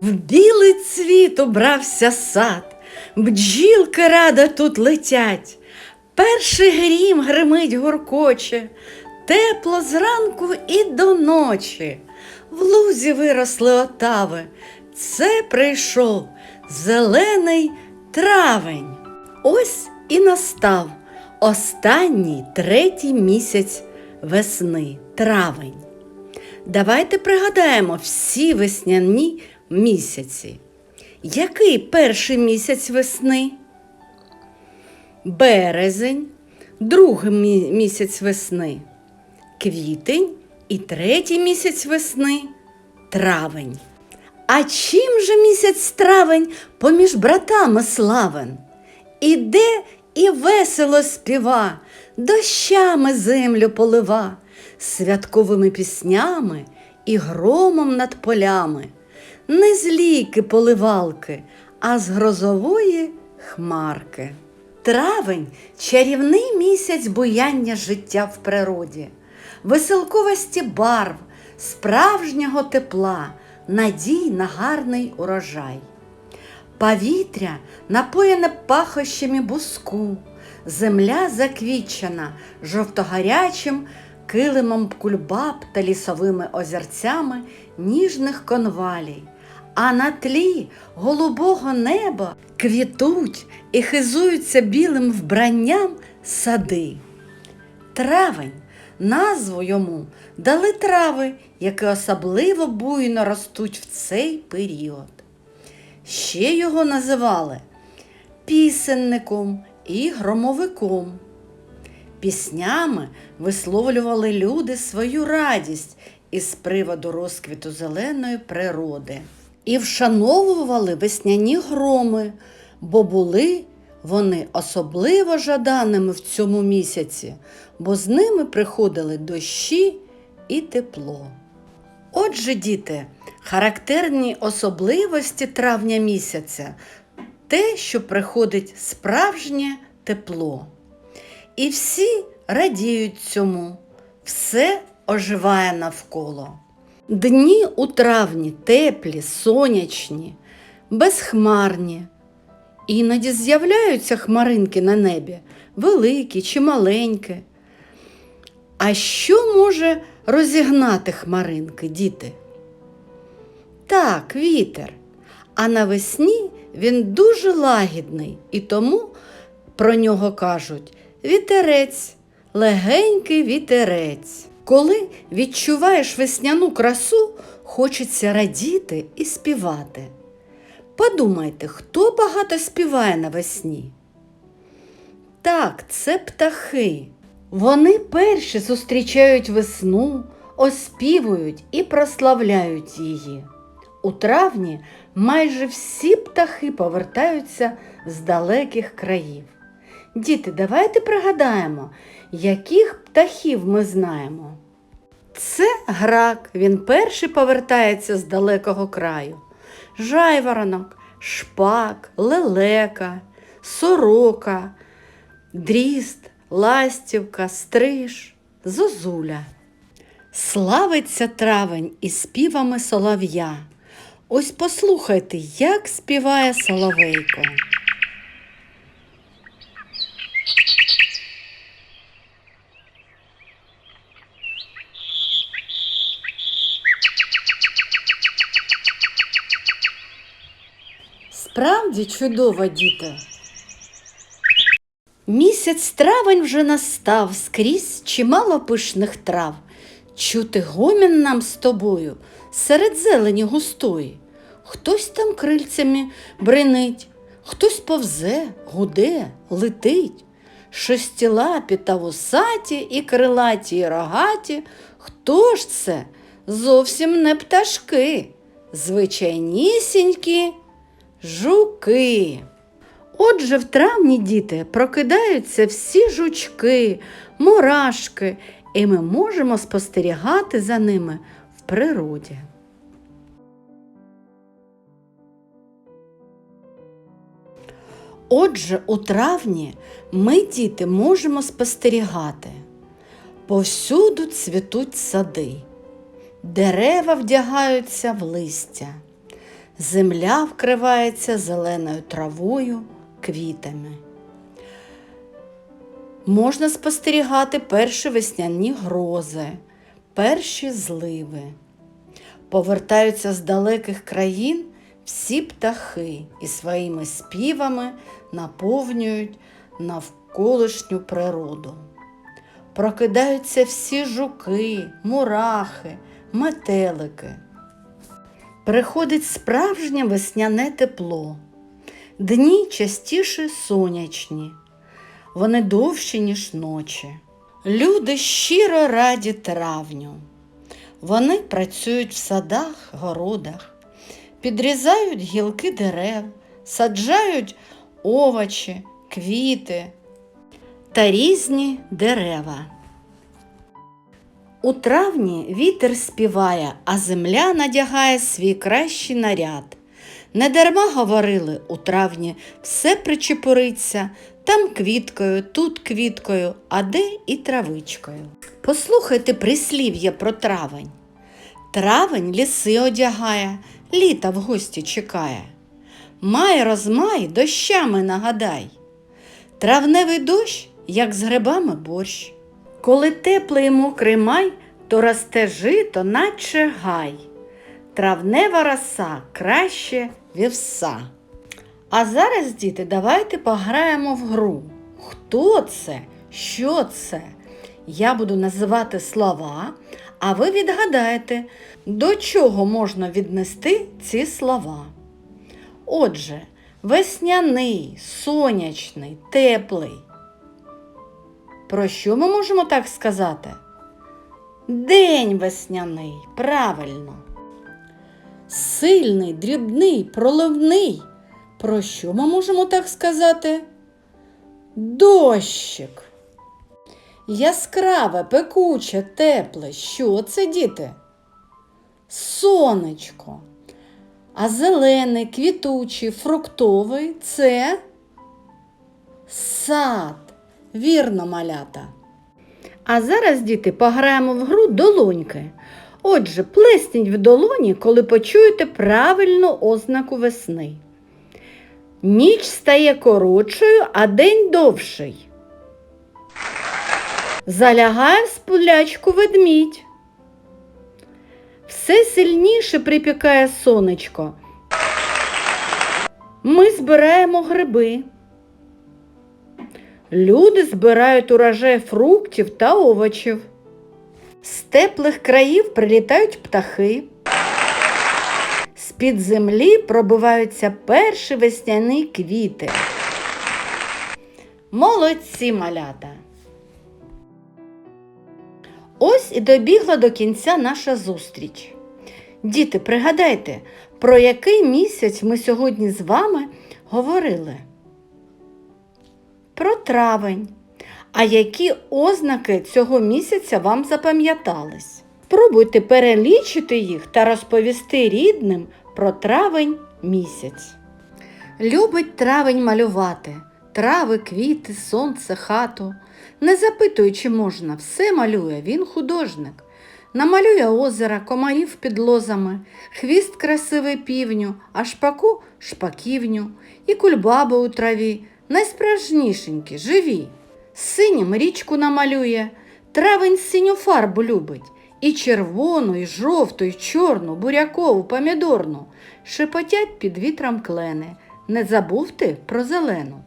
В білий цвіт убрався сад, бджілки рада тут летять. Перший грім гримить гуркоче, тепло зранку і до ночі. В лузі виросли отави. Це прийшов зелений травень. Ось і настав останній третій місяць весни травень. Давайте пригадаємо всі весняні місяці. Який перший місяць весни? Березень, другий місяць весни, квітень і третій місяць весни травень. А чим же місяць травень поміж братами славен? Іде і весело співа, дощами землю полива, святковими піснями і громом над полями, не з ліки поливалки, а з грозової хмарки. Травень чарівний місяць буяння життя в природі, веселковості барв, справжнього тепла, надій на гарний урожай. Повітря напоєне пахощами буску, земля заквічена жовтогарячим килимом кульбаб та лісовими озерцями ніжних конвалій, а на тлі голубого неба квітуть і хизуються білим вбранням сади. Травень, назву йому дали трави, які особливо буйно ростуть в цей період. Ще його називали пісенником і громовиком. Піснями висловлювали люди свою радість із приводу розквіту зеленої природи і вшановували весняні громи, бо були вони особливо жаданими в цьому місяці, бо з ними приходили дощі і тепло. Отже, діти, характерні особливості травня місяця те, що приходить справжнє тепло. І всі радіють цьому, все оживає навколо. Дні у травні теплі, сонячні, безхмарні. Іноді з'являються хмаринки на небі, великі чи маленькі. А що може розігнати хмаринки, діти? Так, вітер. А навесні він дуже лагідний, і тому про нього кажуть вітерець, легенький вітерець. Коли відчуваєш весняну красу, хочеться радіти і співати. Подумайте, хто багато співає навесні? Так, це птахи. Вони перші зустрічають весну, оспівують і прославляють її. У травні майже всі птахи повертаються з далеких країв. Діти, давайте пригадаємо, яких птахів ми знаємо. Це грак, він перший повертається з далекого краю. Жайворонок, шпак, лелека, сорока, дріст, ластівка, стриж, зозуля. Славиться травень із співами солов'я. Ось послухайте, як співає соловейко. Справді чудово, діти. Місяць травень вже настав скрізь чимало пишних трав. Чути гомін нам з тобою серед зелені густої. Хтось там крильцями бренить, хтось повзе, гуде, летить. Шестилапі та вусаті і крилаті і рогаті. Хто ж це? Зовсім не пташки, звичайнісінькі жуки. Отже, в травні діти прокидаються всі жучки, мурашки, і ми можемо спостерігати за ними в природі. Отже, у травні ми, діти, можемо спостерігати. Повсюду цвітуть сади, дерева вдягаються в листя, Земля вкривається зеленою травою, квітами. Можна спостерігати перші весняні грози, перші зливи. Повертаються з далеких країн всі птахи і своїми співами наповнюють навколишню природу. Прокидаються всі жуки, мурахи, метелики. Приходить справжнє весняне тепло. Дні частіше сонячні, вони довші, ніж ночі. Люди щиро раді травню. Вони працюють в садах, городах, підрізають гілки дерев, саджають овочі, квіти та різні дерева. У травні вітер співає, а земля надягає свій кращий наряд. Недарма говорили, у травні все причепуриться, там квіткою, тут квіткою, а де і травичкою. Послухайте прислів'я про травень. Травень ліси одягає, літа в гості чекає. Май розмай дощами нагадай. Травневий дощ, як з грибами борщ. Коли теплий і мокрий май, то росте жито, наче гай. Травнева роса краще вівса. А зараз, діти, давайте пограємо в гру. Хто це? Що це? Я буду називати слова, а ви відгадаєте, до чого можна віднести ці слова. Отже, весняний, сонячний, теплий. Про що ми можемо так сказати? День весняний, правильно. Сильний, дрібний, проливний. Про що ми можемо так сказати? Дощик. Яскраве, пекуче, тепле. Що це, діти? Сонечко. А зелений, квітучий, фруктовий це сад. Вірно, малята. А зараз, діти, пограємо в гру долоньки. Отже, плесніть в долоні, коли почуєте правильну ознаку весни. Ніч стає коротшою, а день довший. Залягає в сплячку ведмідь. Все сильніше припікає сонечко. Ми збираємо гриби. Люди збирають урожай фруктів та овочів. З теплих країв прилітають птахи. З-під землі пробиваються перші весняні квіти. Молодці малята! Ось і добігла до кінця наша зустріч. Діти, пригадайте, про який місяць ми сьогодні з вами говорили? Про травень. А які ознаки цього місяця вам запам'ятались? Спробуйте перелічити їх та розповісти рідним про травень місяць. Любить травень малювати, трави, квіти, сонце, хату. Не запитуй, чи можна, все малює, він художник. Намалює озера, комарів під лозами, хвіст красивий півню, а шпаку шпаківню, і кульбаби у траві, найсправжнішенькі, живі. Синім річку намалює, травень синю фарбу любить, і червону, і жовту, і чорну, бурякову, помідорну. Шепотять під вітром клени. Не забув ти про зелену.